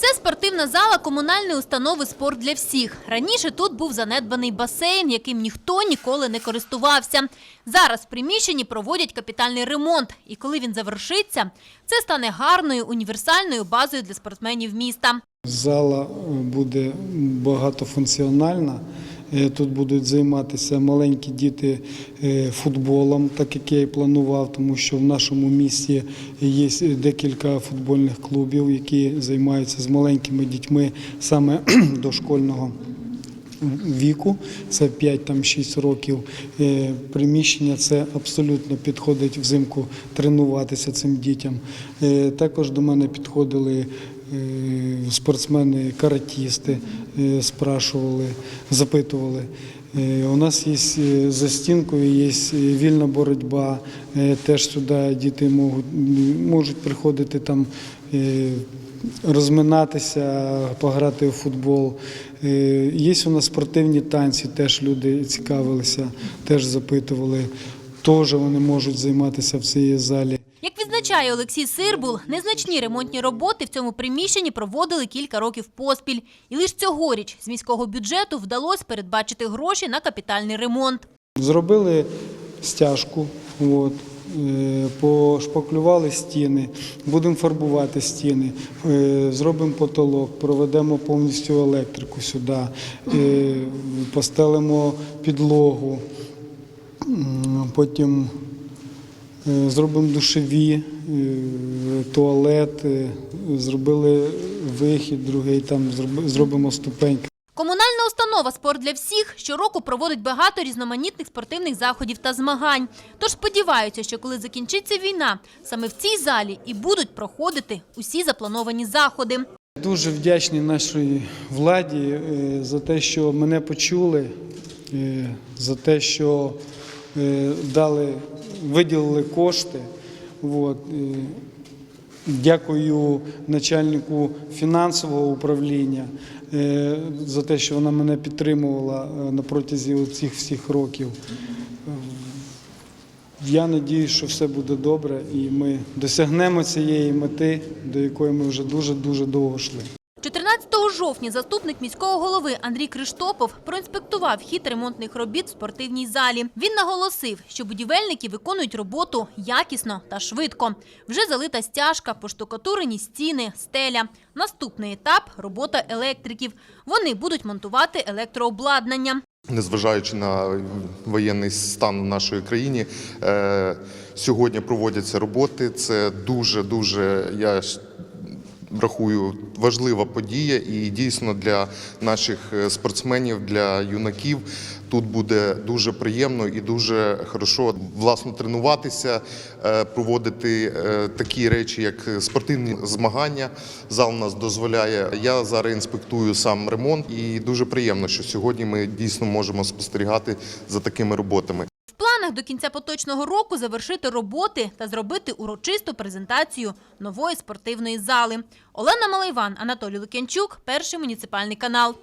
Це спортивна зала комунальної установи «Спорт для всіх». Раніше тут був занедбаний басейн, яким ніхто ніколи не користувався. Зараз в приміщенні проводять капітальний ремонт. І коли він завершиться, це стане гарною універсальною базою для спортсменів міста. Зала буде багатофункціональна. Е, Тут будуть займатися маленькі діти е, футболом, так як я і планував, тому що в нашому місті є декілька футбольних клубів, які займаються з маленькими дітьми саме дошкольного віку, це 5-6 років. Е, Приміщення це абсолютно підходить взимку тренуватися цим дітям. Також до мене підходили спортсмени, каратісти, е, спрашували, запитували. Е, У нас є е, за стінкою є вільна боротьба. Теж сюди діти можуть, можуть приходити там. розминатися, пограти у футбол. Є у нас спортивні танці, теж люди цікавилися, теж запитували. Теж вони можуть займатися в цій залі. Як відзначає Олексій Сирбул, незначні ремонтні роботи в цьому приміщенні проводили кілька років поспіль. І лише цьогоріч з міського бюджету вдалося передбачити гроші на капітальний ремонт. Зробили стяжку, от, е, пошпаклювали стіни, будемо фарбувати стіни, е, зробимо потолок, проведемо повністю електрику сюди, е, постелимо підлогу, потім зробимо душеві, е, туалет, е, зробили вихід, другий там зроби- зробимо ступеньки. Комунальна установа «Спорт для всіх» щороку проводить багато різноманітних спортивних заходів та змагань. Тож сподіваються, що коли закінчиться війна, саме в цій залі і будуть проходити усі заплановані заходи. Дуже вдячний нашій владі е, за те, що мене почули, е, за те, що е, дали, виділили кошти. От. е, Дякую начальнику фінансового управління е, за те, що вона мене підтримувала е, на протязі цих всіх років. Е, Я надіюсь, що все буде добре, і ми досягнемо цієї мети, до якої ми вже дуже дуже довго йшли. 14 жовтня заступник міського голови Андрій Криштопов проінспектував хід ремонтних робіт в спортивній залі. Він наголосив, що будівельники виконують роботу якісно та швидко. Вже залита стяжка, поштукатурені стіни, стеля. Наступний етап – робота електриків. Вони будуть монтувати електрообладнання. Незважаючи на воєнний стан в нашій країні, е, сьогодні проводяться роботи. Це дуже дуже я рахую важлива подія, і дійсно для наших е, спортсменів, для юнаків тут буде дуже приємно і дуже хорошо власно тренуватися, е, проводити е, такі речі, як спортивні змагання. Зал нас дозволяє. Я зараз інспектую сам ремонт, і дуже приємно, що сьогодні ми дійсно можемо спостерігати за такими роботами. Планах до кінця поточного року завершити роботи та зробити урочисту презентацію нової спортивної зали. Олена Малайван, Анатолій Лук'янчук, Перший муніципальний канал.